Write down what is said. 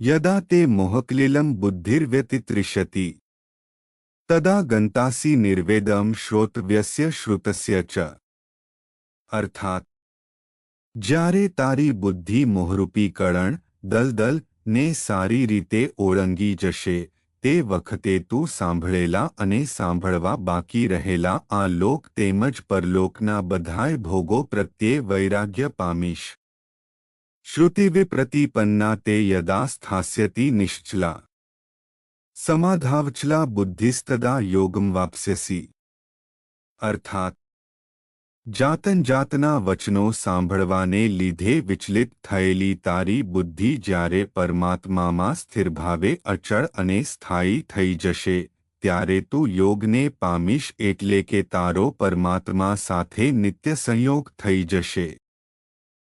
યદા તે મોહક્લિલમ બુદ્ધિર્વ્યતિત્રિષ્યતિ તદા ગંતાસી નિર્વેદમ શ્રોતવ્યસ્ય શ્રુતસ્ય ચ અર્થાત જ્યારે તારી બુદ્ધિ મોહરૂપી કળણ દલદલ ને સારી રીતે ઓળંગી જશે તે વખતે તું સાંભળેલા અને સાંભળવા બાકી રહેલા આ લોક તેમજ પરલોકના બધાય ભોગો પ્રત્યે વૈરાગ્ય પામીશ શ્રુતિવિપ્રતિપન્ના તે યદા સ્થાસ્યતિ નિશ્ચલા સમાધાવચલા બુદ્ધિસ્તદા યોગમ વાપસ્યસી અર્થાત જાતન જાતના વચનો સાંભળવાને લીધે વિચલિત થયેલી તારી બુદ્ધિ જ્યારે પરમાત્મામાં સ્થિરભાવે અચળ અને સ્થાયી થઈ જશે ત્યારે તું યોગને પામીશ એટલે કે તારો પરમાત્મા સાથે નિત્ય સંયોગ થઈ જશે